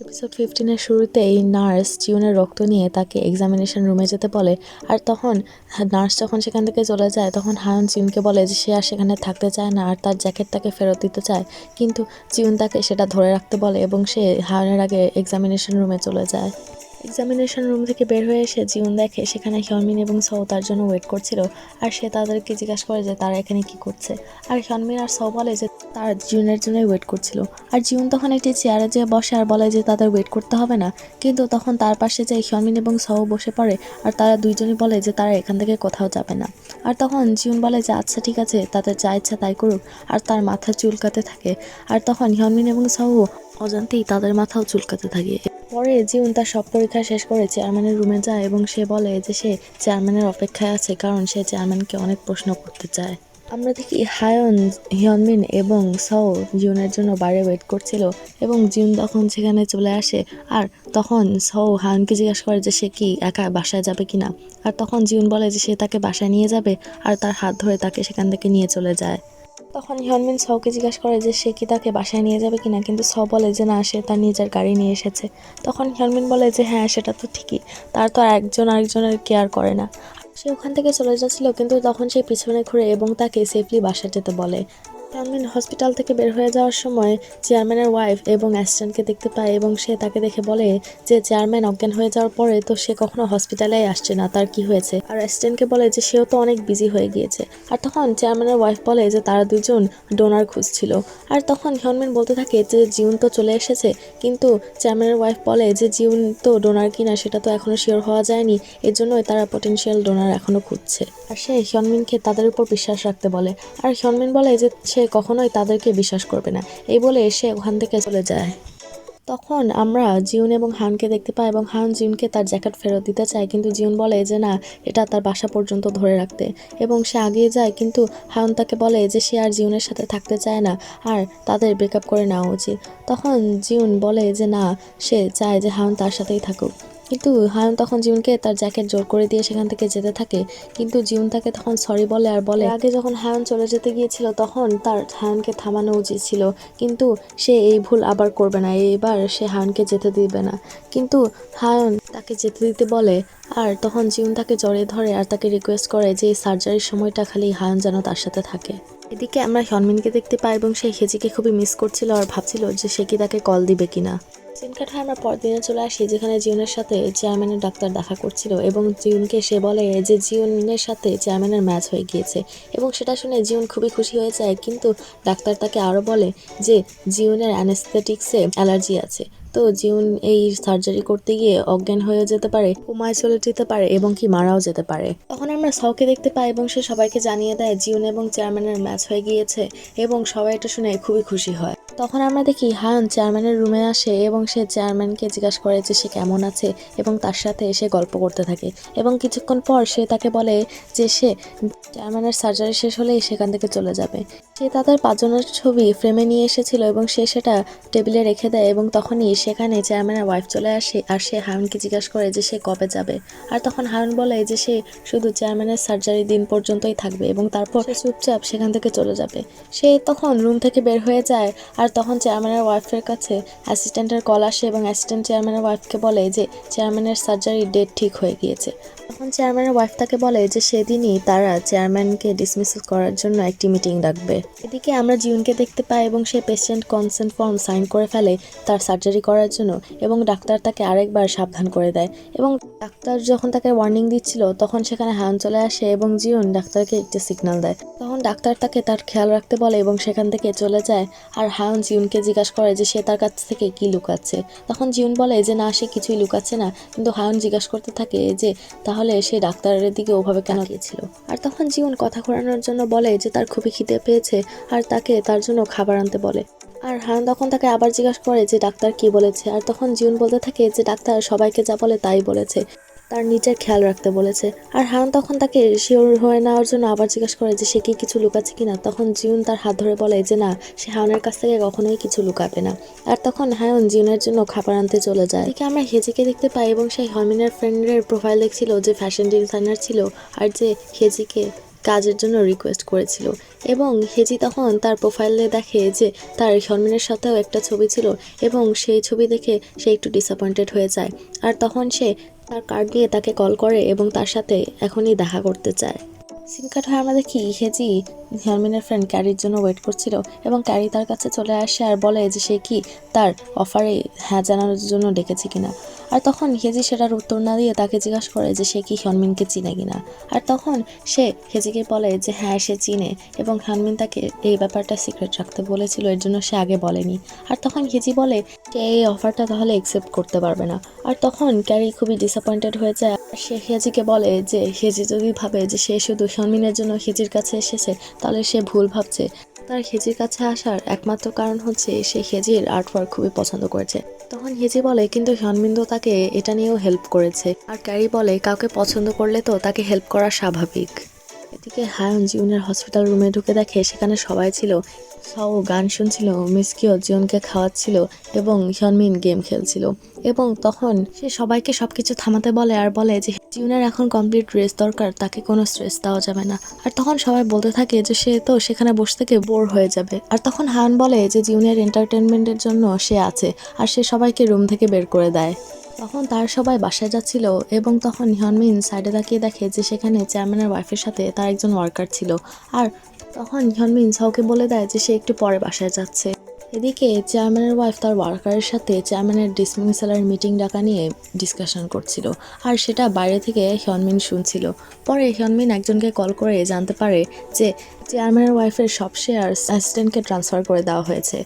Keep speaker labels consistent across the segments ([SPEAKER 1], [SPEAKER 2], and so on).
[SPEAKER 1] Episode ফিফটিনের শুরুতেই nurse জিউনের রক্ত নিয়ে তাকে এক্সামিনেশন রুমে যেতে বলে। আর তখন নার্স যখন সেখান থেকে চলে যায়, তখন হায়ন চিউনকে বলে যে সে আর সেখানে থাকতে চায় না আর তার জ্যাকেট তাকে ফেরত দিতে চায়। কিন্তু চিউন তাকে সেটা ধরে রাখতে বলে এবং সে হায়নের আগে এক্সামিনেশন রুমে চলে যায়। এক্সামিনেশন রুম থেকে বের হয়ে এসে জিউন দেখে সেখানে হিয়নমিন এবং সৌ তার জন্য ওয়েট করছিল আর সে তাদেরকে জিজ্ঞাসা করে যে তারা এখানে কি করছে। আর হিয়নমিন আর সৌ বলে যে তার জিউনের জন্যই ওয়েট করছিল। আর জিউন তখন একটি চেয়ারে যেয়ে বসে আর বলে যে তাদের ওয়েট করতে হবে না। কিন্তু তখন তার পাশে যে হিয়নমিন এবং সৌ বসে পড়ে আর তারা দুইজনই বলে যে তারা এখান থেকে কোথাও যাবে না। আর তখন জিউন বলে যে আচ্ছা ঠিক আছে, তাদের যা ইচ্ছা তাই করুক আর তার মাথা চুলকাতে থাকে। আর তখন হিয়নমিন এবং সৌ অজান্তেই তাদের মাথাও চুলকাতে থাকে। পরে জিউন তার সব পরীক্ষা শেষ করে চেয়ারম্যানের রুমে যায় এবং সে বলে যে সে চেয়ারম্যানের অপেক্ষায় আছে কারণ সে চেয়ারম্যানকে অনেক প্রশ্ন করতে চায়। আমরা দেখি হায়ন, হিয়নমিন এবং সৌ জিউনের জন্য বাইরে ওয়েট করছিল এবং জিউন তখন সেখানে চলে আসে আর তখন সৌ হায়নকে জিজ্ঞাসা করে যে সে কি একা বাসায় যাবে কিনা। আর তখন জিউন বলে যে সে তাকে বাসায় নিয়ে যাবে আর তার হাত ধরে তাকে সেখান থেকে নিয়ে চলে যায়। তখন হিয়নমিন সৌকে জিজ্ঞাসা করে যে সে কি তাকে বাসায় নিয়ে যাবে কিনা, কিন্তু স বলে যে না, সে তার নিজের গাড়ি নিয়ে এসেছে। তখন হিয়নমিন বলে যে হ্যাঁ সেটা তো ঠিকই, তার তো একজন আরেকজনের কেয়ার করে না। সে ওখান থেকে চলে যাচ্ছিল, কিন্তু তখন সে পিছনে ঘুরে এবং তাকে সেফলি বাসায় যেতে বলে। হিয়নমিন হসপিটাল থেকে বের হয়ে যাওয়ার সময় চেয়ারম্যানের ওয়াইফ এবং অ্যাসিস্ট্যান্টকে দেখতে পায় এবং সে তাকে দেখে বলে যে চেয়ারম্যান অজ্ঞান হয়ে যাওয়ার পরে তো সে কখনো হসপিটালে আসছে না, তার কি হয়েছে? আর অ্যাসিস্ট্যান্টকে বলে যে সেও তো অনেক বিজি হয়ে গিয়েছে। আর তখন চেয়ারম্যানের ওয়াইফ বলে যে তারা দুজন ডোনার খুঁজছিল। আর তখন হিয়নমিন বলতে থাকে যে জিউন তো চলে এসেছে, কিন্তু চেয়ারম্যানের ওয়াইফ বলে যে জিউন তো ডোনার কিনা সেটা তো এখনও শিওর হওয়া যায়নি এর জন্যই তারা পটেনশিয়াল ডোনার এখনও খুঁজছে। আর সে হিয়নমিনকে তাদের উপর বিশ্বাস রাখতে বলে। আর হিয়নমিন বলে যে সে কখনোই তাদেরকে বিশ্বাস করবে না। এই বলে সে ওখান থেকে চলে যায়। তখন আমরা জিউন এবং হানকে দেখতে পাই এবং হান জিউনকে তার জ্যাকেট ফেরত দিতে চায়, কিন্তু জিউন বলে যে, না, এটা তার বাসা পর্যন্ত ধরে রাখতে। এবং সে আগিয়ে যায়, কিন্তু হান তাকে বলে যে, সে আর জিউনের সাথে থাকতে চায় না, আর তাদের ব্রেকআপ করে নেওয়া উচিত। তখন জিউন বলে যে, না, সে চায় যে, হান তার সাথেই থাকুক। কিন্তু হায়ন তখন জিউনকে তার জ্যাকেট জোর করে দিয়ে সেখান থেকে যেতে থাকে। কিন্তু জিউন তাকে তখন সরি বলে আর বলে। আগে যখন হায়ন চলে যেতে গিয়েছিল, তখন তার হায়নকে থামানো উচিত ছিল। কিন্তু সে এই ভুল আবার করবে না। এইবার সে হায়নকে যেতে দিবে না। কিন্তু হায়ন তাকে যেতে দিতে বলে আর তখন জিউন তাকে জড়িয়ে ধরে আর তাকে রিকোয়েস্ট করে যে এই সার্জারির সময়টা খালি হায়ন যেন তার সাথে থাকে। এদিকে আমরা হনমিনকে দেখতে পাই এবং সে হেজিকে খুবই মিস করছিল আর ভাবছিল যে সে কি তাকে কল দিবে কিনা। হয়ে আমরা পরদিনে চলে আসি, যেখানে জিউনের সাথে চেয়ারম্যানের ডাক্তার দেখা করছিল এবং জিউনকে সে বলে যে জিউনের সাথে চেয়ারম্যানের ম্যাচ হয়ে গিয়েছে এবং সেটা শুনে জিউন খুবই খুশি হয়ে যায়। কিন্তু ডাক্তার তাকে আরও বলে যে জিউনের অ্যানেস্থেটিক্সে অ্যালার্জি আছে। তো জিউন এই সার্জারি করতে গিয়ে অজ্ঞান হয়ে যেতে পারে, কোমায় চলে যেতে পারে এবং কি মারাও যেতে পারে। তখন আমরা সৌকে দেখতে পাই এবং সে সবাইকে জানিয়ে দেয় জিউন এবং চেয়ারম্যানের ম্যাচ হয়ে গিয়েছে এবং সবাই এটা শুনে খুবই খুশি হয়। তখন আমরা দেখি হায়ন চেয়ারম্যানের রুমে আসে এবং সে চেয়ারম্যানকে জিজ্ঞাসা করে যে সে কেমন আছে এবং তার সাথে এসে গল্প করতে থাকে এবং কিছুক্ষণ পর সে তাকে বলে যে সে চেয়ারম্যানের সার্জারি শেষ হলেই সেখান থেকে চলে যাবে। সে তাদের পাঁচজনের ছবি ফ্রেমে নিয়ে এসেছিল এবং সে সেটা টেবিলে রেখে দেয় এবং তখনই সেখানে চেয়ারম্যানের ওয়াইফ চলে আসে, আর সে হায়নকে জিজ্ঞাসা করে যে সে কবে যাবে। আর তখন হারুন বলে যে সে শুধু চেয়ারম্যানের সার্জারি দিন পর্যন্তই থাকবে এবং তারপর সে চুপচাপ সেখান থেকে চলে যাবে। সে তখন রুম থেকে বের হয়ে যায়, আর তখন চেয়ারম্যানের ওয়াইফের কাছে অ্যাসিস্ট্যান্টের কল আসে এবং অ্যাসিস্ট্যান্ট চেয়ারম্যানের ওয়াইফকে বলে যে চেয়ারম্যানের সার্জারি ডেট ঠিক হয়ে গিয়েছে। তখন চেয়ারম্যানের ওয়াইফ তাকে বলে যে সেদিনই তারা চেয়ারম্যানকে ডিসমিস করার জন্য একটি মিটিং ডাকবে। এদিকে আমরা জিউনকে দেখতে পাই এবং সে পেশেন্ট কনসেন্ট ফর্ম সাইন করে ফেলে, তার সার্জারি করার জন্য এবং ডাক্তার তাকে আরেকবার সাবধান করে দেয় এবং ডাক্তার যখন তাকে ওয়ার্নিং দিচ্ছিল, তখন সেখানে হায়ন চলে আসে এবং জিওন ডাক্তারকে একটি সিগন্যাল দেয়। তখন ডাক্তার তাকে তার খেয়াল রাখতে বলে এবং সেখান থেকে চলে যায় আর হায়ন জিউনকে জিজ্ঞাসা করে যে সে তার কাছ থেকে কি লুকাচ্ছে। তখন জিউন বলে যে, না, সে কিছুই লুকাচ্ছে না। কিন্তু হায়ন জিজ্ঞাসা করতে থাকে যে, তাহলে সে ডাক্তারের দিকে ওভাবে কেন গিয়েছিল আর তখন জিউন কথা ঘোরানোর জন্য বলে যে, তার খুবই খিদে পেয়েছে আর তাকে তার জন্য খাবার আনতে বলে। আর হায়ন তখন তাকে আবার জিজ্ঞাসা করে যে ডাক্তার কি বলেছে। আর তখন জিউন বলতে থাকে যে ডাক্তার সবাইকে যা বলে তাই বলেছে। তার নিজের খেয়াল রাখতে বলেছে। আর হায়ন তখন তাকে শিওর হয়ে নেওয়ার জন্য আবার জিজ্ঞাসা করে যে সে কি কিছু লুকাচ্ছে কিনা। তখন জিউন তার হাত ধরে বলে যে না, সে হায়নের কাছ থেকে কখনোই কিছু লুকাবে না। আর তখন হায়ন জিউনের জন্য খাবার আনতে চলে যায়। এদিকে আমরা হেজিকে দেখতে পাই এবং সেই হরমিনের ফ্রেন্ডের প্রোফাইল দেখছিল যে ফ্যাশন ডিজাইনার ছিল। আর যে হেজিকে কাজের জন্য রিকোয়েস্ট করেছিল। এবং হেজি তখন তার প্রোফাইলে দেখে যে তার শর্মিনের সাথেও একটা ছবি ছিল এবং সেই ছবি দেখে সে একটু ডিসঅ্যাপয়েন্টেড হয়ে যায়। আর তখন সে তার কার্ড দিয়ে তাকে কল করে এবং তার সাথে এখনই দেখা করতে চায়। সিম কার্ড হয় আমরা দেখি হেজি হরমিনের ফ্রেন্ড ক্যারির জন্য ওয়েট করছিল এবং ক্যারি তার কাছে চলে আসে আর বলে যে সে কি তার অফারে হ্যাঁ জানানোর জন্য ডেকেছে কিনা। আর তখন হেজি সেটার উত্তর না দিয়ে তাকে জিজ্ঞাসা করে যে সে কি হনমিনকে চিনে কিনা। আর তখন সে হেজিকে বলে যে হ্যাঁ সে চিনে এবং হনমিন তাকে এই ব্যাপারটা সিক্রেট রাখতে বলেছিল, এর জন্য সে আগে বলেনি। আর তখন হেজি বলে যে এই অফারটা তাহলে একসেপ্ট করতে পারবে না? আর তখন ক্যারি খুবই ডিসঅ্যাপয়েন্টেড হয়ে যায়। সে হেজিকে বলে যে, হেজি যদি ভাবে যে সে শুধু হনমিনের জন্য হেজির কাছে এসেছে তাহলে সে ভুল ভাবছে। তার হেজির কাছে আসার একমাত্র কারণ হচ্ছে সে হেজির আর্টওয়ার্ক খুবই পছন্দ করেছে। তখন হেজি বলে, কিন্তু হনমিন তাকে এটা নিয়েও হেল্প করেছে। আর ক্যারি বলে, কাউকে পছন্দ করলে তো তাকে হেল্প করা স্বাভাবিক। এদিকে হায়ন জিউনের হসপিটাল রুমে ঢুকে দেখে সেখানে সবাই ছিল। সাও গান শুনছিল মিসকিও জিউনকে খাওয়াচ্ছিল এবং হিয়নমিন গেম খেলছিল। এবং তখন সে সবাইকে সবকিছু থামাতে বলে আর বলে যে, জিউনের এখন কমপ্লিট রেস্ট দরকার, তাকে কোনো স্ট্রেস দেওয়া যাবে না। আর তখন সবাই বলতে থাকে যে, সে তো সেখানে বসে থেকে বোর হয়ে যাবে। আর তখন হায়ন বলে যে, জিউনের এন্টারটেনমেন্টের জন্য সে আছে। আর সে সবাইকে রুম থেকে বের করে দেয়। তখন তার সবাই বাসায় যাচ্ছিল এবং তখন হিয়নমিন সাইডে তাকিয়ে দেখে যে সেখানে চেয়ারম্যানের ওয়াইফের সাথে তার একজন ওয়ার্কার ছিল। আর তখন হিয়নমিন সাউকে বলে দেয় যে সে একটু পরে বাসায় যাচ্ছে। এদিকে চেয়ারম্যানের ওয়াইফ তার ওয়ার্কারের সাথে চেয়ারম্যানের ডিসমিসালের মিটিং ডাকা নিয়ে ডিসকাশন করছিল। আর সেটা বাইরে থেকে হিয়নমিন শুনছিল। পরে হিয়নমিন একজনকে কল করে জানতে পারে যে চেয়ারম্যানের ওয়াইফের সব শেয়ার অ্যাসিস্ট্যান্টকে ট্রান্সফার করে দেওয়া হয়েছে।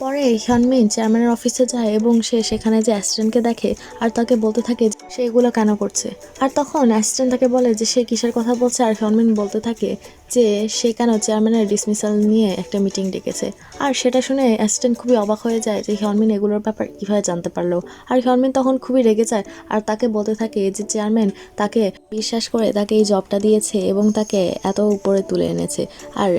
[SPEAKER 1] পরে হিয়নমিন চেয়ারম্যানের অফিসে যায় এবং সে সেখানে যে অ্যাসিস্ট্যান্টকে দেখে আর তাকে বলতে থাকে সে এগুলো কেন করছে। আর তখন অ্যাসিডেন্ট তাকে বলে যে সে কিসের কথা বলছে আর হিয়নমিন বলতে থাকে যে সে কেন চেয়ারম্যানের ডিসমিসাল নিয়ে একটা মিটিং ডেকেছে। আর সেটা শুনে অ্যাসিস্ট্যান্ট খুবই অবাক হয়ে যায় যে হিয়নমিন এগুলোর ব্যাপার কীভাবে জানতে পারল। আর হিয়নমিন তখন খুবই রেগে যায় আর তাকে বলতে থাকে যে চেয়ারম্যান তাকে বিশ্বাস করে তাকে এই জবটা দিয়েছে এবং তাকে এত উপরে তুলে এনেছে। আর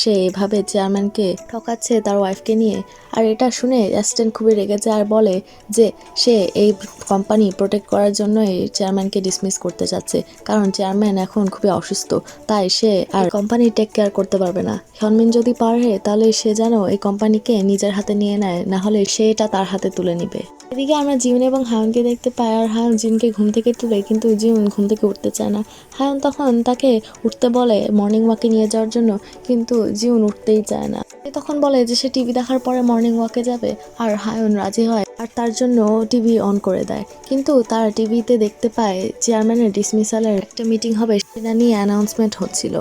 [SPEAKER 1] সে এভাবে চেয়ারম্যানকে ঠকাচ্ছে তার ওয়াইফকে নিয়ে। আর এটা শুনে অ্যাসিস্ট্যান্ট খুবই রেগে যায় আর বলে যে সে এই কোম্পানি প্রোটেক্ট করার জন্যই চেয়ারম্যানকে ডিসমিস করতে চাচ্ছে কারণ চেয়ারম্যান এখন খুবই অসুস্থ, তাই সে আর কোম্পানি টেক কেয়ার করতে পারবে না। হনমিন যদি পারে তাহলে সে যেন এই কোম্পানিকে নিজের হাতে নিয়ে নেয়, না হলে সে এটা তার হাতে তুলে নিবে। এদিকে আমরা জিউন এবং হায়নকে দেখতে পাই, আর হায়ন জিউনকে ঘুম থেকে তুলে, কিন্তু জিউন ঘুম থেকে উঠতে চায় না। হায়ন তখন তাকে উঠতে বলে মর্নিং ওয়াকে নিয়ে যাওয়ার জন্য, কিন্তু জিউন উঠতেই চায় না। তখন বলে যে সে টিভি দেখার পরে মর্নিং ওয়াকে যাবে, আর হায়ন রাজি হয়, আর তার জন্য টিভি অন করে দেয়। কিন্তু তার টিভিতে দেখতে পায় চেয়ারম্যানের ডিসমিসালের একটা মিটিং হবে, সেটা নিয়ে অ্যানাউন্সমেন্ট হচ্ছিল।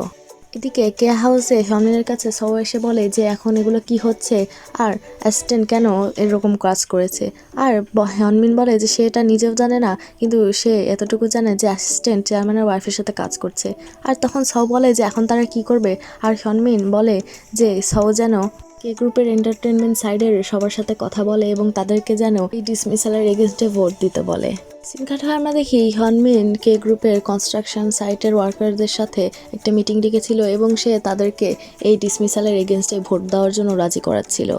[SPEAKER 1] এদিকে কে হাউসে হমিনের কাছে সৌ এসে বলে যে, এখন এগুলো কি হচ্ছে? আর অ্যাসিস্ট্যান্ট কেন এরকম কাজ করেছে? আর হনমিন বলে যে, সে এটা নিজেও জানে না, কিন্তু সে এতটুকু জানে যে, অ্যাসিস্ট্যান্ট চেয়ারম্যানের ওয়াইফের সাথে কাজ করছে। আর তখন সৌ বলে যে, এখন তারা কি করবে? আর হনমিন বলে যে, সও যেন কে গ্রুপের এন্টারটেনমেন্ট সাইডের সবার সাথে কথা বলে এবং তাদেরকে যেন এই ডিসমিসালের এগেনস্টে ভোট দিতে বলে। সিনকাঠা আমরা দেখি হনমিন কে গ্রুপের কনস্ট্রাকশন সাইটের ওয়ার্কারদের সাথে একটা মিটিং ডেকেছিল এবং সে তাদেরকে এই ডিসমিসালের এগেনস্টে ভোট দেওয়ার জন্য রাজি করাচ্ছিল।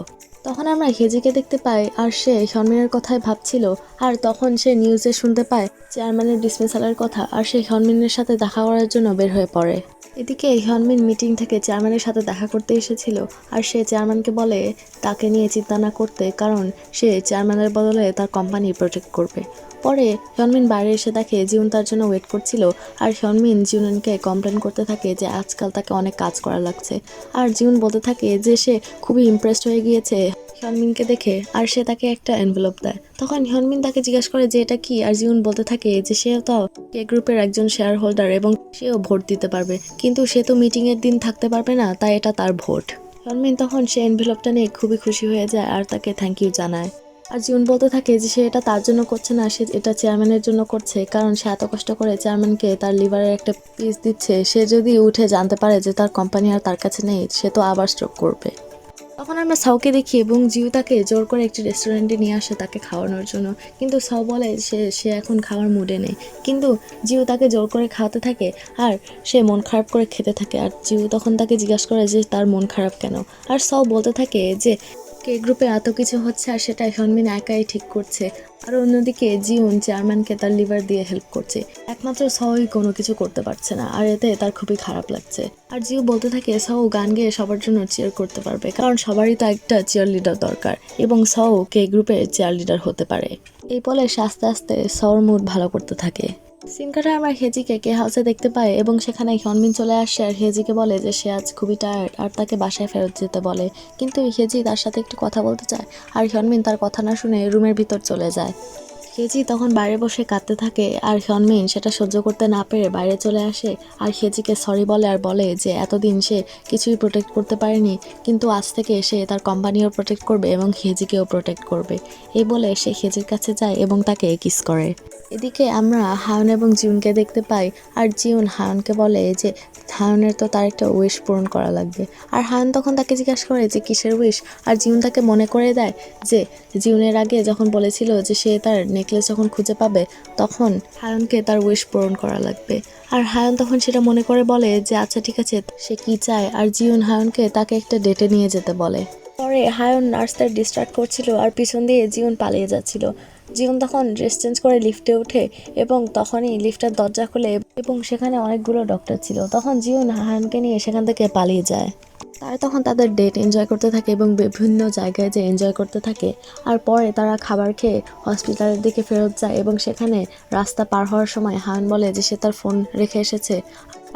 [SPEAKER 1] তখন আমরা হেজিকে দেখতে পাই আর সে হনমিনের কথাই ভাবছিল আর তখন সে নিউজে শুনতে পায় চেয়ারম্যানের ডিসমিসালের কথা আর সে হনমিনের সাথে দেখা করার জন্য বের হয়ে পড়ে। এদিকে হনমিন মিটিং থেকে চেয়ারম্যানের সাথে দেখা করতে এসেছিল আর সে চেয়ারম্যানকে বলে, তাকে নিয়ে চিন্তা না করতে, কারণ সে চেয়ারম্যানের বদলে তার কোম্পানি প্রোটেক্ট করবে। পরে হিয়নমিন বাইরে এসে দেখে জিউন তার জন্য ওয়েট করছিল আর হিয়নমিন জিউনকে কমপ্লেন করতে থাকে যে আজকাল তাকে অনেক কাজ করা লাগছে। আর জিউন বলতে থাকে যে সে খুবই ইমপ্রেসড হয়ে গিয়েছে। হিয়নমিনকে দেখে আর সে তাকে একটা এনভেলপ দেয়। তখন হিয়নমিন তাকে জিজ্ঞাসা করে যে এটা কি? আর জিউন বলতে থাকে যে সে তো কে গ্রুপের একজন শেয়ার হোল্ডার এবং সেও ভোট দিতে পারবে। কিন্তু সে তো মিটিংয়ের দিন থাকতে পারবে না, তাই এটা তার ভোট। হিয়নমিন তখন সে এনভেলপটা নিয়ে খুবই খুশি হয়ে যায় আর তাকে থ্যাংক ইউ জানায়। আর জীবন বলতে থাকে যে সে এটা তার জন্য করছে না, সে এটা চেয়ারম্যানের জন্য করছে, কারণ সে এত কষ্ট করে চেয়ারম্যানকে তার লিভারের একটা পিস দিচ্ছে। সে যদি উঠে জানতে পারে যে তার কোম্পানি আর তার কাছে নেই, সে তো আবার স্ট্রোক করবে। তখন আমরা সাউকে দেখি এবং জিউ তাকে জোর করে একটি রেস্টুরেন্টে নিয়ে আসে তাকে খাওয়ানোর জন্য। কিন্তু সাউ বলে সে সে এখন খাওয়ার মুডে নেই। কিন্তু জিউ তাকে জোর করে খাওয়াতে থাকে আর সে মন খারাপ করে খেতে থাকে। আর জিউ তখন তাকে জিজ্ঞাসা করে যে তার মন খারাপ কেন? আর সাউ বলতে থাকে যে কে গ্রুপে এত কিছু হচ্ছে আর সেটা হনমিন একাই ঠিক করছে। আর অন্যদিকে জিউন চেয়ারম্যানকে তার লিভার দিয়ে হেল্প করছে। একমাত্র সই কোনো কিছু করতে পারছে না, আর এতে তার খুবই খারাপ লাগছে। আর জিউ বলতে থাকে সৌ গান গেয়ে সবার জন্য চেয়ার করতে পারবে, কারণ সবারই তো একটা চেয়ার লিডার দরকার, এবং সৌ কে গ্রুপের চেয়ার লিডার হতে পারে। এই বলে আস্তে আস্তে সৌর মুড ভালো করতে থাকে। সিনকাটা আমরা হেজিকে কে হাউসে দেখতে পাই এবং সেখানে হিয়নমিন চলে আসে আর হেজিকে বলে যে সে আজ খুবই টায়ার্ড আর তাকে বাসায় ফেরত যেতে বলে। কিন্তু হেজি তার সাথে একটু কথা বলতে চায় আর হিয়নমিন তার কথা না শুনে রুমের ভিতর চলে যায়। হেজি তখন বাইরে বসে কাঁদতে থাকে আর হিয়নমিন সেটা সহ্য করতে না পেরে বাইরে চলে আসে আর হেজিকে সরি বলে আর বলে যে এতদিন সে কিছুই প্রোটেক্ট করতে পারেনি, কিন্তু আজ থেকে সে তার কোম্পানিও প্রোটেক্ট করবে এবং হেজিকেও প্রোটেক্ট করবে। এই বলে সে হেজির কাছে যায় এবং তাকে কিস করে। এদিকে আমরা হায়ন এবং জিউনকে দেখতে পাই, আর জিউন হায়নকে বলে যে হায়নের তো তার একটা উইশ পূরণ করা লাগবে। আর হায়ন তখন তাকে জিজ্ঞাসা করে যে কিসের উইশ আর জিউন তাকে মনে করে দেয় যে জিউনের আগে যখন বলেছিল যে সে তার নেকলেস যখন খুঁজে পাবে, তখন হায়নকে তার উইশ পূরণ করা লাগবে। আর হায়ন তখন সেটা মনে করে বলে যে আচ্ছা ঠিক আছে, সে কি চায়? আর জিউন হায়নকে তাকে একটা ডেটে নিয়ে যেতে বলে। পরে হায়ন নার্সদের ডিস্ট্রাক্ট করছিল, আর পিছন দিয়ে জিউন পালিয়ে যাচ্ছিল। জিউন তখন ড্রেস চেঞ্জ করে লিফটে ওঠে এবং তখনই লিফটের দরজা খুলে এবং সেখানে অনেকগুলো ডক্টর ছিল। তখন জীবন হায়নকে নিয়ে সেখান থেকে পালিয়ে যায়। তারা তখন তাদের ডেট এনজয় করতে থাকে এবং বিভিন্ন জায়গায় যে এনজয় করতে থাকে। আর পরে তারা খাবার খেয়ে হসপিটালের দিকে ফেরত যায় এবং সেখানে রাস্তা পার হওয়ার সময় হায়ন বলে যে সে তার ফোন রেখে এসেছে।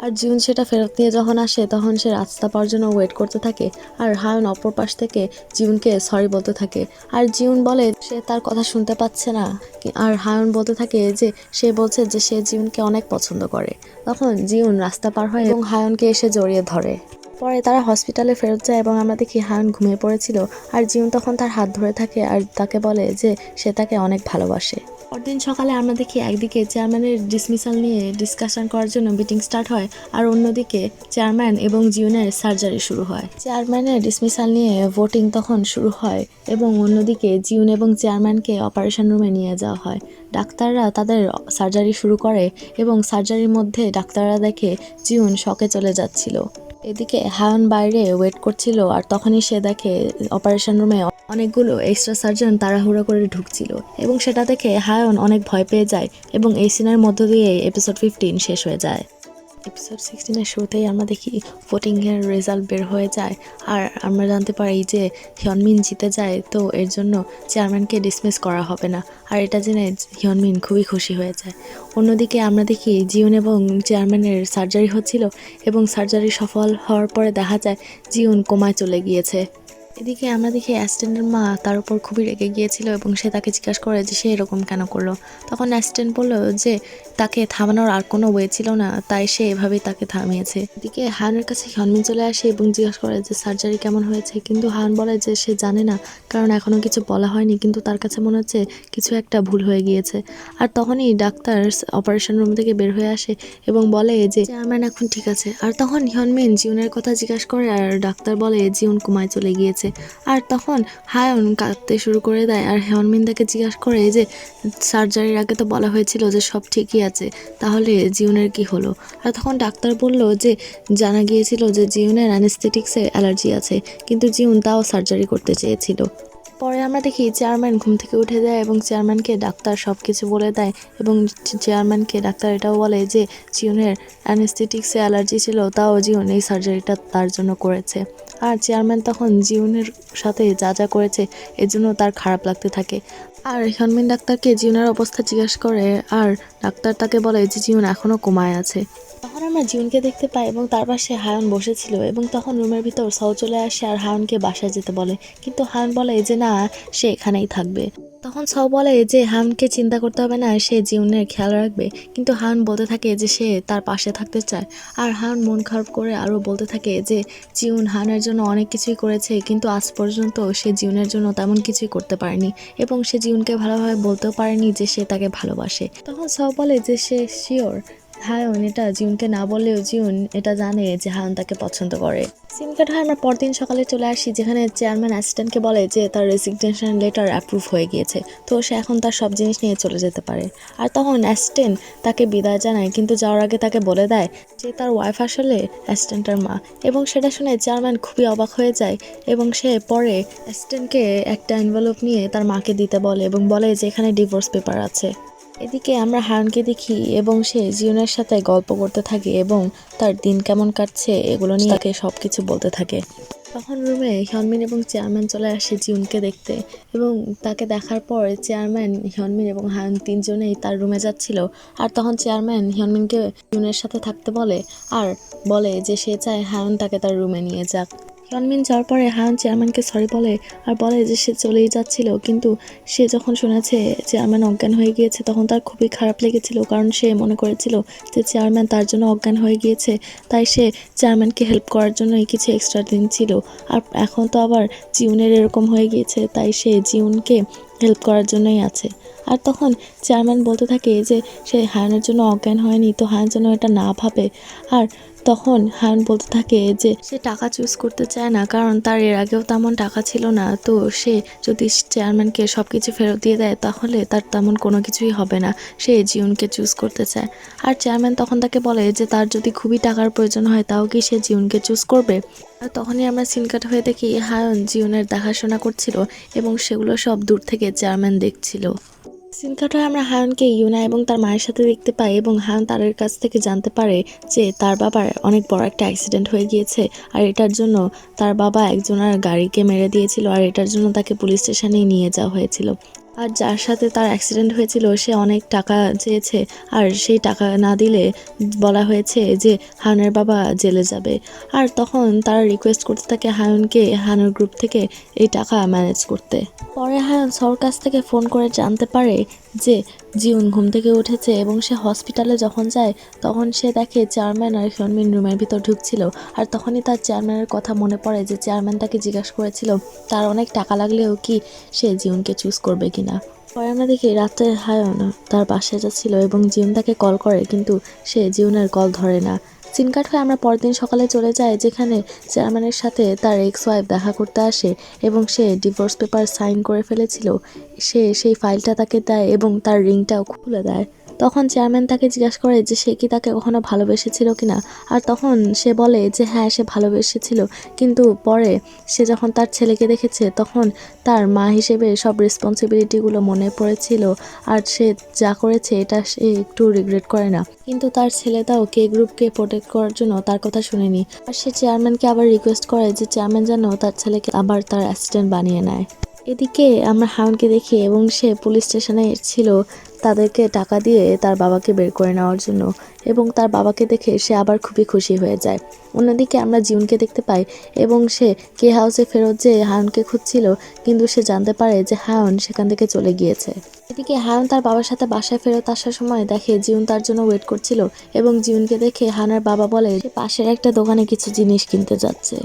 [SPEAKER 1] আর জিউন সেটা ফেরত নিয়ে যখন আসে, তখন সে রাস্তা পাওয়ার জন্য ওয়েট করতে থাকে আর হায়ন অপর পাশ থেকে জিউনকে সরি বলতে থাকে। আর জিউন বলে সে তার কথা শুনতে পাচ্ছে না। আর হায়ন বলতে থাকে যে সে বলছে যে সে জিউনকে অনেক পছন্দ করে। তখন জিউন রাস্তা পার হয় এবং হায়নকে এসে জড়িয়ে ধরে। পরে তারা হসপিটালে ফেরত যায় এবং আমরা দেখি হায়ন ঘুমিয়ে পড়েছিল আর জিউন তখন তার হাত ধরে থাকে আর তাকে বলে যে সে তাকে অনেক ভালোবাসে। পরদিন সকালে আমরা দেখি একদিকে চেয়ারম্যানের ডিসমিসাল নিয়ে ডিসকাশন করার জন্য মিটিং স্টার্ট হয় আর অন্যদিকে চেয়ারম্যান এবং জিউনের সার্জারি শুরু হয়। চেয়ারম্যানের ডিসমিসাল নিয়ে ভোটিং তখন শুরু হয় এবং অন্যদিকে জিউন এবং চেয়ারম্যানকে অপারেশন রুমে নিয়ে যাওয়া হয়। ডাক্তাররা তাদের সার্জারি শুরু করে এবং সার্জারির মধ্যে ডাক্তাররা দেখে জিউন শকে চলে যাচ্ছিল। এদিকে হায়ন বাইরে ওয়েট করছিল আর তখনই সে দেখে অপারেশন রুমে অনেকগুলো এক্সট্রা সার্জন তাড়াহুড়ো করে ঢুকছিল এবং সেটা দেখে হায়ন অনেক ভয় পেয়ে যায় এবং এই সিনের মধ্য দিয়ে এপিসোড ফিফটিন শেষ হয়ে যায়। এপিসোড সিক্সটিনের শুরুতেই আমরা দেখি ভোটিংয়ের রেজাল্ট বের হয়ে যায়। আর আমরা জানতে পারি যে হিয়নমিন জিতে যায়, তো এর জন্য চেয়ারম্যানকে ডিসমিস করা হবে না। আর এটা জেনে হিয়নমিন খুবই খুশি হয়ে যায়। অন্যদিকে আমরা দেখি জিউন এবং চেয়ারম্যানের সার্জারি হচ্ছিল এবং সার্জারি সফল হওয়ার পরে দেখা যায় জিউন কোমায় চলে গিয়েছে। এদিকে আমরা দেখি অ্যাসিস্ট্যান্টের মা তার উপর খুবই রেগে গিয়েছিল এবং সে তাকে জিজ্ঞাসা করে যে সে এরকম কেন করল। তখন অ্যাসিস্ট্যান্ট বলল যে তাকে থামানোর আর কোনো ওয়ে ছিল না, তাই সে এভাবেই তাকে থামিয়েছে। এদিকে হায়নের কাছে হনমিন চলে আসে এবং জিজ্ঞাসা করে যে সার্জারি কেমন হয়েছে, কিন্তু হায়ন বলে যে সে জানে না, কারণ এখনও কিছু বলা হয়নি, কিন্তু তার কাছে মনে হচ্ছে কিছু একটা ভুল হয়ে গিয়েছে। আর তখনই ডাক্তার অপারেশন রুম থেকে বের হয়ে আসে এবং বলে যে, চেয়ারম্যান, এখন ঠিক আছে। আর তখন হিয়নমিন জিউনের কথা জিজ্ঞাসা করে আর ডাক্তার বলে, জিউন কুমায় চলে গিয়েছে। আর তখন হায়ন কাঁদতে শুরু করে দেয়। আর হিয়নমিন তাকে জিজ্ঞাসা করে যে, সার্জারির আগে তো বলা হয়েছিল যে সব ঠিকই আছে, তাহলে জিউনের কি হলো? আর তখন ডাক্তার বলল যে, জানা গিয়েছিল যে জিউনের অ্যানেস্থেটিক্সে অ্যালার্জি আছে, কিন্তু জিউন তাও সার্জারি করতে চেয়েছিল। পরে আমরা দেখি চেয়ারম্যান ঘুম থেকে উঠে যায় এবং চেয়ারম্যানকে ডাক্তার সব কিছু বলে দেয় এবং চেয়ারম্যানকে ডাক্তার এটাও বলে যে জিউনের অ্যানেস্থেটিক্সে অ্যালার্জি ছিল, তাও জিউন এই সার্জারিটা তার জন্য করেছে। আর চেয়ারম্যান তখন জিউনের সাথে যা যা করেছে, এর জন্য তার খারাপ লাগতে থাকে। আর হনমিন ডাক্তারকে জিউনের অবস্থা জিজ্ঞাসা করে, আর ডাক্তার তাকে বলে যে জিউন এখনও কোমায় আছে। তখন আমরা জিউনকে দেখতে পাই এবং তার পাশে হায়ন বসেছিল এবং তখন রুমের ভিতর সৌ চলে আসে আর হায়নকে বাসায় যেতে বলে। কিন্তু হায়ন বলে যে, না, সে এখানেই থাকবে। তখন সৌ বলে যে হায়নকে চিন্তা করতে হবে না, সে জিউনের খেয়াল রাখবে। কিন্তু হায়ন বলতে থাকে যে, সে তার পাশে থাকতে চায়। আর হায়ন মন খারাপ করে আরও বলতে থাকে যে, জিউন হায়নের জন্য অনেক কিছুই করেছে, কিন্তু আজ পর্যন্ত সে জিউনের জন্য তেমন কিছুই করতে পারেনি এবং সে জিউনকে ভালোভাবে বলতেও পারেনি যে, সে তাকে ভালোবাসে। তখন সব বলে যে, সে শিওর হায়ন এটা জিউনকে না বললেও জিউন এটা জানে যে হায়ন তাকে পছন্দ করে। সিম কার্ড হয় আমরা পরদিন সকালে চলে আসি, যেখানে চেয়ারম্যান অ্যাসিস্ট্যান্টকে বলে যে তার রেজিগনেশন লেটার অ্যাপ্রুভ হয়ে গিয়েছে। তো সে এখন তার সব জিনিস নিয়ে চলে যেতে পারে। আর তখন অ্যাসিস্ট্যান্ট তাকে বিদায় জানায়, কিন্তু যাওয়ার আগে তাকে বলে দেয় যে তার ওয়াইফ আসলে অ্যাসিস্ট্যান্টের মা। এবং সেটা শুনে চেয়ারম্যান খুবই অবাক হয়ে যায় এবং সে পরে অ্যাসিস্ট্যান্টকে একটা এনভেলপ নিয়ে তার মাকে দিতে বলে এবং বলে যে এখানে ডিভোর্স পেপার আছে। এদিকে আমরা হায়নকে দেখি এবং সে জিওনের সাথে গল্প করতে থাকে এবং তার দিন কেমন কাটছে এগুলো নিয়ে তাকে সব কিছু বলতে থাকে। তখন রুমে হিয়নমিন এবং চেয়ারম্যান চলে আসে জিউনকে দেখতে এবং তাকে দেখার পর চেয়ারম্যান হিয়নমিন এবং হায়ন তিনজনেই তার রুমে যাচ্ছিল। আর তখন চেয়ারম্যান হিয়নমিনকে জিউনের সাথে থাকতে বলে আর বলে যে সে চায় হায়ন তাকে তার রুমে নিয়ে যাক। হিয়নমিন যাওয়ার পরে হায়ন চেয়ারম্যানকে সরি বলে আর বলে যে সে চলেই যাচ্ছিল। কিন্তু সে যখন শুনেছে চেয়ারম্যান অজ্ঞান হয়ে গিয়েছে, তখন তার খুবই খারাপ লেগেছিল। কারণ সে মনে করেছিল যে চেয়ারম্যান তার জন্য অজ্ঞান হয়ে গিয়েছে। তাই সে চেয়ারম্যানকে হেল্প করার জন্যই কিছু এক্সট্রা দিন ছিল। আর এখন তো আবার জিউনের এরকম হয়ে গিয়েছে, তাই সে জিউনকে হেল্প করার জন্যই আছে। আর তখন চেয়ারম্যান বলতে থাকে যে সে হায়নের জন্য অজ্ঞান হয়নি, তো হায়ন যেন এটা না ভাবে। আর তখন হায়ন বলতে থাকে যে, সে টাকা চুজ করতে চায় না, কারণ তার এর আগেও তেমন টাকা ছিল না। তো সে যদি চেয়ারম্যানকে সব কিছু ফেরত দিয়ে দেয়, তাহলে তার তেমন কোনো কিছুই হবে না। সে জিউনকে চুজ করতে চায়। আর চেয়ারম্যান তখন তাকে বলে যে, তার যদি খুবই টাকার প্রয়োজন হয়, তাও কি সে জিউনকে চুজ করবে? আর তখনই আমরা সিনকাট হয়ে দেখি হায়ন জিউনের দেখাশোনা করছিল এবং সেগুলো সব দূর থেকে চেয়ারম্যান দেখছিল। সিনকাটে আমরা হায়নকে ইউনা এবং তার মায়ের সাথে দেখতে পাই এবং হায়ন তাদের কাছ থেকে জানতে পারে যে তার বাবার অনেক বড় একটা অ্যাক্সিডেন্ট হয়ে গিয়েছে আর এটার জন্য তার বাবা একজনের গাড়িকে মেরে দিয়েছিল আর এটার জন্য তাকে পুলিশ স্টেশনে নিয়ে যাওয়া হয়েছিল। আর যার সাথে তার অ্যাক্সিডেন্ট হয়েছিল, সে অনেক টাকা চেয়েছে। আর সেই টাকা না দিলে বলা হয়েছে যে হায়নের বাবা জেলে যাবে। আর তখন তারা রিকোয়েস্ট করতে থাকে হায়নকে হায়নের গ্রুপ থেকে এই টাকা ম্যানেজ করতে। পরে হায়ন সর কাছ থেকে ফোন করে জানতে পারে যে জিউন ঘুম থেকে উঠেছে এবং সে হসপিটালে যখন যায়, তখন সে দেখে চেয়ারম্যান আর হিউনমিন রুমের ভিতর ঢুকছিল। আর তখনই তার চেয়ারম্যানের কথা মনে পড়ে যে চেয়ারম্যান তাকে জিজ্ঞাসা করেছিল, তার অনেক টাকা লাগলেও কি সে জিউনকে চুজ করবে কিনা? পরে আমরা দেখি রাতে হায়ন তার বাসায় যাচ্ছিল এবং জিউন তাকে কল করে, কিন্তু সে জিউনের কল ধরে না। সিনকাট হয়ে আমরা পরদিন সকালে চলে যাই, যেখানে চেয়ারম্যানের সাথে তার এক্স ওয়াইফ দেখা করতে আসে এবং সে ডিভোর্স পেপার সাইন করে ফেলেছিল। সে সেই ফাইলটা তাকে দেয় এবং তার রিংটাও খুলে দেয়। তখন চেয়ারম্যান তাকে জিজ্ঞাসা করে যে সে কি তাকে কখনো ভালোবেসেছিল কিনা আর তখন সে বলে যে হ্যাঁ সে ভালোবেসেছিল। কিন্তু পরে সে যখন তার ছেলেকে দেখেছে, তখন তার মা হিসেবে সব রেসপন্সিবিলিটিগুলো মনে পড়েছিল। আর সে যা করেছে, এটা সে একটু রিগ্রেট করে না। কিন্তু তার ছেলেটাও কে গ্রুপকে প্রোটেক্ট করার জন্য তার কথা শুনেনি। আর সে চেয়ারম্যানকে আবার রিকোয়েস্ট করে যে চেয়ারম্যান যেন তার ছেলেকে আবার তার অ্যাসিস্ট্যান্ট বানিয়ে নেয়। এদিকে আমরা হাউনকে দেখি এবং সে পুলিশ স্টেশনে ছিল। তাদেরকে টাকা দিয়ে তার বাবাকে বের করে নেওয়ার জন্য এবং তার বাবাকে দেখে সে আবার খুবই খুশি হয়ে যায়। অন্যদিকে আমরা জিউনকে দেখতে পাই এবং সে কে হাউসে ফেরত যেয়ে হায়নকে খুঁজছিল, কিন্তু সে জানতে পারে যে হায়ন সেখান থেকে চলে গিয়েছে। এদিকে হায়ন তার বাবার সাথে বাসায় ফেরত আসার সময় দেখে জিউন তার জন্য ওয়েট করছিল এবং জিউনকে দেখে হায়নের বাবা বলে পাশের একটা দোকানে কিছু জিনিস কিনতে যাচ্ছে।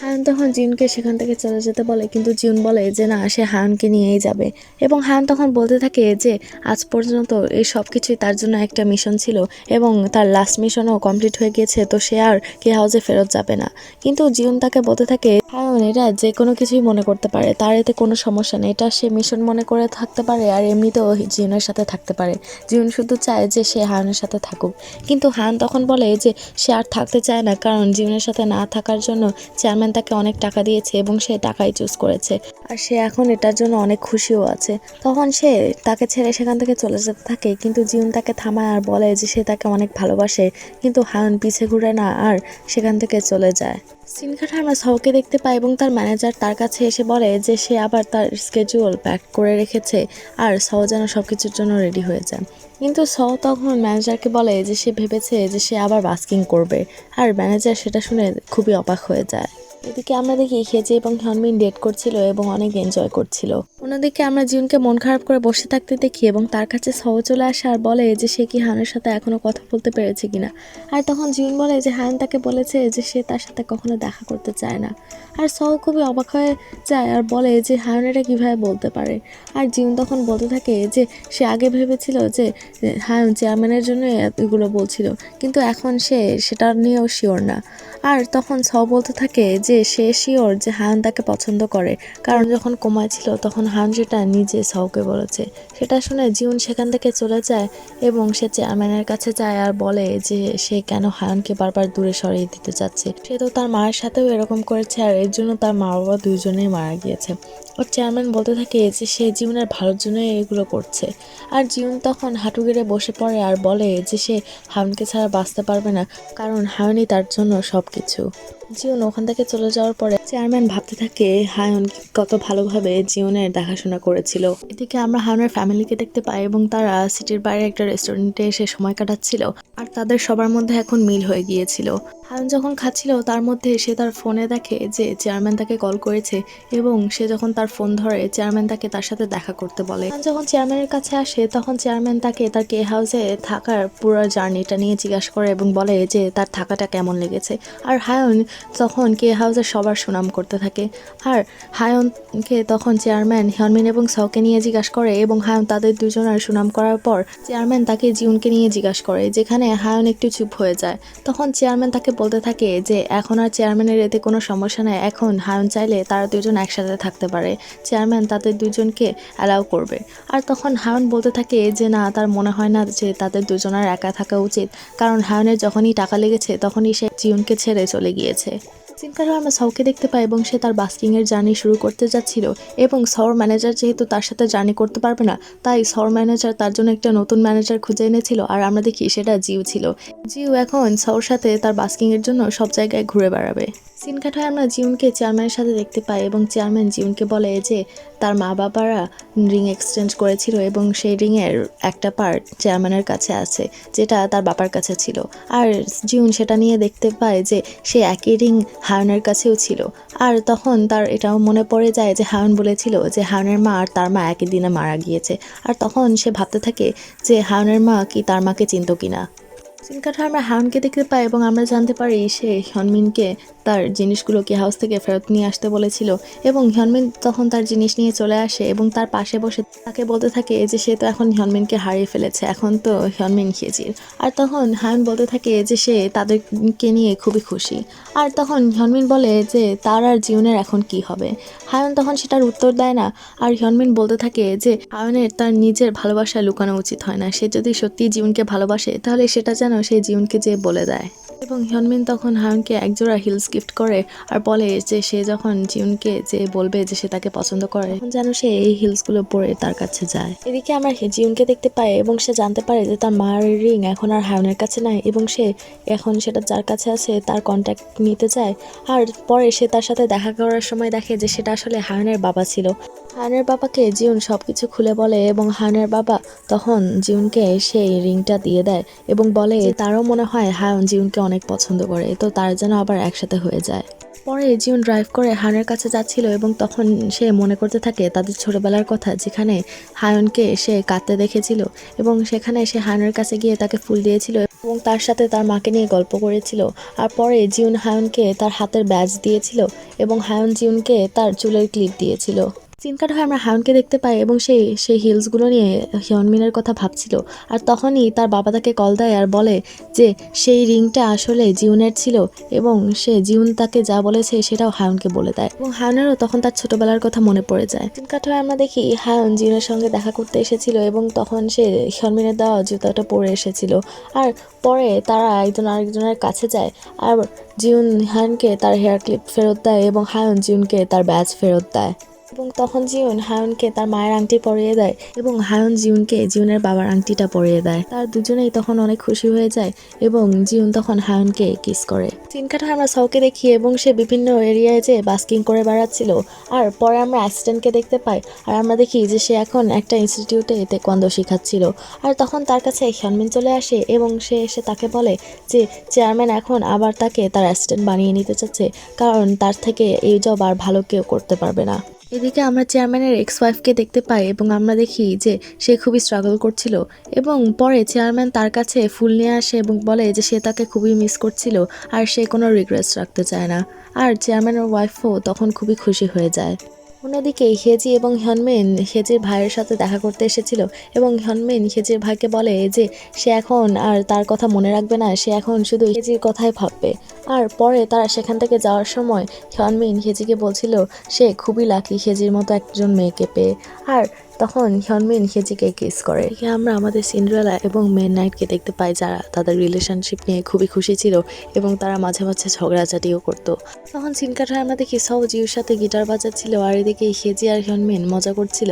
[SPEAKER 1] হায়ন তখন জিউনকে সেখান থেকে চলে যেতে বলে, কিন্তু জিউন বলে যে না, সে হায়নকে নিয়েই যাবে। এবং হায়ন তখন বলতে থাকে যে, আজ পর্যন্ত এই সব কিছুই তার জন্য একটা মিশন ছিল এবং তার লাস্ট মিশনও কমপ্লিট হয়ে গিয়েছে, তো সে আর কে হাউসে ফেরত যাবে না। কিন্তু জিউন তাকে বলতে থাকে হায়ন এটা যে কোনো কিছুই মনে করতে পারে। তার এতে কোনো সমস্যা নেই। এটা সে মিশন মনে করে থাকতে পারে আর এমনিতেও জিউনের সাথে থাকতে পারে। জিউন শুধু চায় যে সে হায়নের সাথে থাকুক। কিন্তু হায়ন তখন বলে যে, সে আর থাকতে চায় না, কারণ জিউনের সাথে না থাকার জন্য চেয়ারম্যান তাকে অনেক টাকা দিয়েছে এবং সে টাকাই চুজ করেছে। আর সে এখন এটার জন্য অনেক খুশিও আছে। তখন সে তাকে ছেড়ে সেখান থেকে চলে যেতে থাকে, কিন্তু জিউন তাকে থামায় আর বলে যে সে তাকে অনেক ভালোবাসে। কিন্তু হায়ন পিছে ঘুরে না আর সেখান থেকে চলে যায়। সিনখাট আমরা সহকে দেখতে পাই এবং তার ম্যানেজার তার কাছে এসে বলে যে সে আবার তার স্কেজুয়াল প্যাক করে রেখেছে আর স যেন সব কিছুর জন্য রেডি হয়ে যায়। কিন্তু স তখন ম্যানেজারকে বলে যে সে ভেবেছে যে সে আবার বাস্কিং করবে আর ম্যানেজার সেটা শুনে খুবই অবাক হয়ে যায়। এদিকে আমরা দেখি খেজে এবং হনমিন ডেট করছিল এবং অনেক এনজয় করছিল। অন্যদিকে আমরা জিউনকে মন খারাপ করে বসে থাকতে দেখি এবং তার কাছে সহ চলে আসে আর বলে যে সে কি হানের সাথে এখনও কথা বলতে পেরেছে কিনা। আর তখন জিউন বলে যে হান তাকে বলেছে যে সে তার সাথে কখনো দেখা করতে চায় না। আর সহ খুবই অবাক হয়ে যায় আর বলে যে হায়ন এটা কীভাবে বলতে পারে। আর জিউন তখন বলতে থাকে যে সে আগে ভেবেছিল যে হায়ন চেয়ারম্যানের জন্য এগুলো বলছিল, কিন্তু এখন সে সেটা নিয়েও শিওর না। আর তখন স বলতে থাকে যে সে শিওর যে হায়ন তাকে পছন্দ করে, কারণ যখন কোমায় ছিল তখন হায়ন সেটা নিজে সাউকে বলেছে। সেটা শুনে জিউন সেখান থেকে চলে যায় এবং সে চেয়ারম্যানের কাছে যায় আর বলে যে সে কেন হায়নকে বারবার দূরে সরিয়ে দিতে চাচ্ছে। সে তো তার মায়ের সাথেও এরকম করেছে আর এর জন্য তার মা বাবা দুজনেই মারা গিয়েছে। ওর চেয়ারম্যান বলতে থাকে যে সে জীবনের ভালোর জন্যই এগুলো করছে। আর জীবন তখন হাঁটু গেড়ে বসে পড়ে আর বলে যে সে হায়নকে ছাড়া বাঁচতে পারবে না, কারণ হায়নই তার জন্য সব কিছু জিওন ওখান থেকে চলে যাওয়ার পরে চেয়ারম্যান ভাবতে থাকে হায়ন কত ভালোভাবে জিওনের দেখাশোনা করেছিল। এদিকে আমরা হায়নের ফ্যামিলিকে দেখতে পাই এবং তারা সিটির বাইরে একটা রেস্টুরেন্টে এসে সময় কাটাচ্ছিল আর তাদের সবার মধ্যে এখন মিল হয়ে গিয়েছিল। হায়ন যখন খাচ্ছিল, তার মধ্যে সে তার ফোনে দেখে যে চেয়ারম্যান তাকে কল করেছে এবং সে যখন তার ফোন ধরে চেয়ারম্যান তাকে তার সাথে দেখা করতে বলে। যখন চেয়ারম্যানের কাছে আসে, তখন চেয়ারম্যান তাকে তার কে হাউসে থাকার পুরো জার্নিটা নিয়ে জিজ্ঞাসা করে এবং বলে যে তার থাকাটা কেমন লেগেছে। আর হায়ন তখন কে হাউসের সবার সুনাম করতে থাকে। আর হায়নকে তখন চেয়ারম্যান হনমিন এবং সকে নিয়ে জিজ্ঞাসা করে এবং হায়ন তাদের দুজনের সুনাম করার পর চেয়ারম্যান তাকে জিউনকে নিয়ে জিজ্ঞাসা করে, যেখানে হায়ন একটু চুপ হয়ে যায়। তখন চেয়ারম্যান তাকে বলতে থাকে যে, এখন আর চেয়ারম্যানের এতে কোনো সমস্যা নেই। এখন হায়ন চাইলে তারা দুজন একসাথে থাকতে পারে। চেয়ারম্যান তাদের দুজনকে অ্যালাউ করবে। আর তখন হায়ন বলতে থাকে যে, না, তার মনে হয় না যে তাদের দুজনের একা থাকা উচিত। কারণ হায়নের যখনই টাকা লেগেছে, তখনই সে জিউনকে ছেড়ে চলে গিয়েছে। সিনকারও আমরা সৌকে দেখতে পাই এবং সে তার বাস্কিংয়ের জার্নি শুরু করতে যাচ্ছিল। এবং সর ম্যানেজার যেহেতু তার সাথে জার্নি করতে পারবে না, তাই সর ম্যানেজার তার জন্য একটা নতুন ম্যানেজার খুঁজে এনেছিল আর আমরা দেখি সেটা জিউ ছিল। জিউ এখন সর সাথে তার বাস্কিংয়ের জন্য সব জায়গায় ঘুরে বেড়াবে। সিন কাটায় আমরা জিউনকে চেয়ারম্যানের সাথে দেখতে পাই এবং চেয়ারম্যান জিউনকে বলে যে তার মা বাবারা রিং এক্সচেঞ্জ করেছিল এবং সেই রিংয়ের একটা পার্ট চেয়ারম্যানের কাছে আছে, যেটা তার বাবার কাছে ছিল। আর জিউন সেটা নিয়ে দেখতে পায় যে সে একই রিং হায়নের কাছেও ছিল। আর তখন তার এটাও মনে পড়ে যায় যে হায়ন বলেছিল যে হায়নের মা আর তার মা একই দিনে মারা গিয়েছে। আর তখন সে ভাবতে থাকে যে হায়নের মা কি তার মাকে চিনত কিনা। সিনকাঠা আমরা হাউনকে দেখতে পাই এবং আমরা জানতে পারি সে হনমিনকে, তার জিনিসগুলো কি হাউস থেকে ফেরত নিয়ে আসতে বলেছিল এবং হনমিন তখন তার জিনিস নিয়ে চলে আসে এবং তার পাশে বসে তাকে বলতে থাকে যে সে তো এখন হনমিনকে হারিয়ে ফেলেছে, এখন তো হনমিন খেয়েছির আর তখন হায়ন বলতে থাকে যে সে তাদেরকে নিয়ে খুবই খুশি। আর তখন হনমিন বলে যে তার আর জীবনের এখন কি হবে? হায়ন তখন সেটার উত্তর দেয় না। আর হনমিন বলতে থাকে যে হায়নের তার নিজের ভালোবাসা লুকানো উচিত হয় না। সে যদি সত্যি জীবনকে ভালোবাসে, তাহলে সেটা যেন সে জীবনকে যে বলে দেয়। এবং হনমিন তখন হায়নকে একজোড়া হিলস গিফট করে আর বলে যে সে যখন জিউনকে যে বলবে যে সে তাকে পছন্দ করে যেন সে এই হিলসগুলো পরে তার কাছে যায়। এদিকে আমরা জিউনকে দেখতে পাই এবং সে জানতে পারে যে তার মার রিং এখন আর হায়নের কাছে নাই এবং সে এখন সেটা যার কাছে আছে তার কন্ট্যাক্ট নিতে চায়। আর পরে সে তার সাথে দেখা করার সময় দেখে যে সেটা আসলে হায়নের বাবা ছিল। হায়নের বাবাকে জিউন সব কিছু খুলে বলে এবং হায়নের বাবা তখন জিউনকে সেই রিংটা দিয়ে দেয় এবং বলে, তারও মনে হয় হায়ন জিউনকে অনেক পছন্দ করে, তো তার যেন আবার একসাথে হয়ে যায়। পরে জিউন ড্রাইভ করে হানের কাছে যাচ্ছিল এবং তখন সে মনে করতে থাকে তাদের ছোটবেলার কথা যেখানে হায়নকে সে কাঁদতে দেখেছিল এবং সেখানে সে হায়নের কাছে গিয়ে তাকে ফুল দিয়েছিল এবং তার সাথে তার মাকে নিয়ে গল্প করেছিল। আর পরে জিউন হায়নকে তার হাতের ব্যাজ দিয়েছিল এবং হায়ন জিউনকে তার চুলের ক্লিপ দিয়েছিল। সিনকাট হয়ে আমরা হায়নকে দেখতে পাই এবং সে সেই হিলসগুলো নিয়ে হিয়নমিনের কথা ভাবছিল। আর তখনই তার বাবা তাকে কল দেয় আর বলে যে, সেই রিংটা আসলে জিউনের ছিল এবং সে জিউন তাকে যা বলেছে সেটাও হায়নকে বলে দেয়। এবং হায়নেরও তখন তার ছোটবেলার কথা মনে পড়ে যায়। সিনকাট হয়ে আমরা দেখি হায়ন জিউনের সঙ্গে দেখা করতে এসেছিল এবং তখন সে হিয়নমিনের দেওয়া জুতাটা পরে এসেছিল। আর পরে তারা একজন আরেকজনের কাছে যায় আর জিউন হায়নকে তার হেয়ার ক্লিপ ফেরত দেয় এবং হায়ন জিউনকে তার ব্যাচ ফেরত দেয়। এবং তখন জিউন হায়নকে তার মায়ের আংটি পরিয়ে দেয় এবং হায়ন জিউনকে জিউনের বাবার আংটিটা পরিয়ে দেয়। তার দুজনেই তখন অনেক খুশি হয়ে যায় এবং জিউন তখন হায়নকে কিস করে। সিনকাটা আমরা সৌকে দেখি এবং সে বিভিন্ন এরিয়ায় যে বাস্কিং করে বেড়াচ্ছিল। আর পরে আমরা অ্যাসিস্ট্যান্টকে দেখতে পাই। আর আমরা দেখি যে সে এখন একটা ইনস্টিটিউটে তেকোয়ান্দো শেখাচ্ছিল। আর তখন তার কাছে হিয়নমিন চলে আসে এবং সে এসে তাকে বলে যে, চেয়ারম্যান এখন আবার তাকে তার অ্যাসিস্ট্যান্ট বানিয়ে নিতে চাচ্ছে। কারণ তার থেকে এই জব আর ভালো কেউ করতে পারবে না। এদিকে আমরা চেয়ারম্যানের এক্স ওয়াইফকে দেখতে পাই এবং আমরা দেখি যে সে খুবই স্ট্রাগল করছিল এবং পরে চেয়ারম্যান তার কাছে ফুল নিয়ে আসে এবং বলে যে সে তাকে খুবই মিস করছিল আর সে কোনো রিগ্রেস রাখতে চায় না। আর চেয়ারম্যানের ওয়াইফও তখন খুবই খুশি হয়ে যায়। অন্যদিকে হেজি এবং হনমেন হেজির ভাইয়ের সাথে দেখা করতে এসেছিল এবং হনমেন হেজির ভাইকে বলে যে, সে এখন আর তার কথা মনে রাখবে না, সে এখন শুধু হেজির কথাই ভাববে। আর পরে তারা সেখান থেকে যাওয়ার সময় হনমেন হেজিকে বলছিল, সে খুবই লাকি হেজির মতো একজন মেয়েকে পেয়ে। আর তখন হনমিন হেজিকে কিস করে। এদিকে আমরা আমাদের সিন্ড্রেলা এবং মেন নাইটকে দেখতে পাই যারা তাদের রিলেশনশিপ নিয়ে খুবই খুশি ছিল এবং তারা মাঝে মাঝে ঝগড়াঝাটিও করতো। তখন সিনকাঠায় আমরা দেখি সব জিউর সাথে গিটার বাজাচ্ছিল আর এদিকে হেজি আর হনমিন মজা করছিল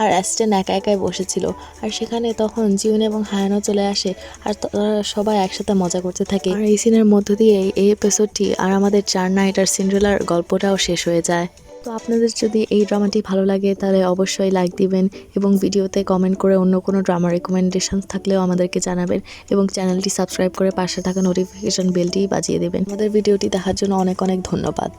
[SPEAKER 1] আর অ্যাস্টেন একা একাই বসেছিল। আর সেখানে তখন জিউন এবং হায়ানো চলে আসে আর তারা সবাই একসাথে মজা করতে থাকে। আর এই সিনের মধ্য দিয়ে এই এপিসোডটি আর আমাদের চার নাইট আর সিন্ড্রেলার গল্পটাও শেষ হয়ে যায়। তো আপনাদের যদি এই ড্রামাটি ভালো লাগে, তাহলে অবশ্যই লাইক দিবেন এবং ভিডিওতে কমেন্ট করে অন্য কোনো ড্রামা রেকমেন্ডেশন থাকলেও আমাদেরকে জানাবেন এবং চ্যানেলটি সাবস্ক্রাইব করে পাশে থাকা নোটিফিকেশান বেলটি বাজিয়ে দেবেন। আমাদের ভিডিওটি দেখার জন্য অনেক অনেক ধন্যবাদ।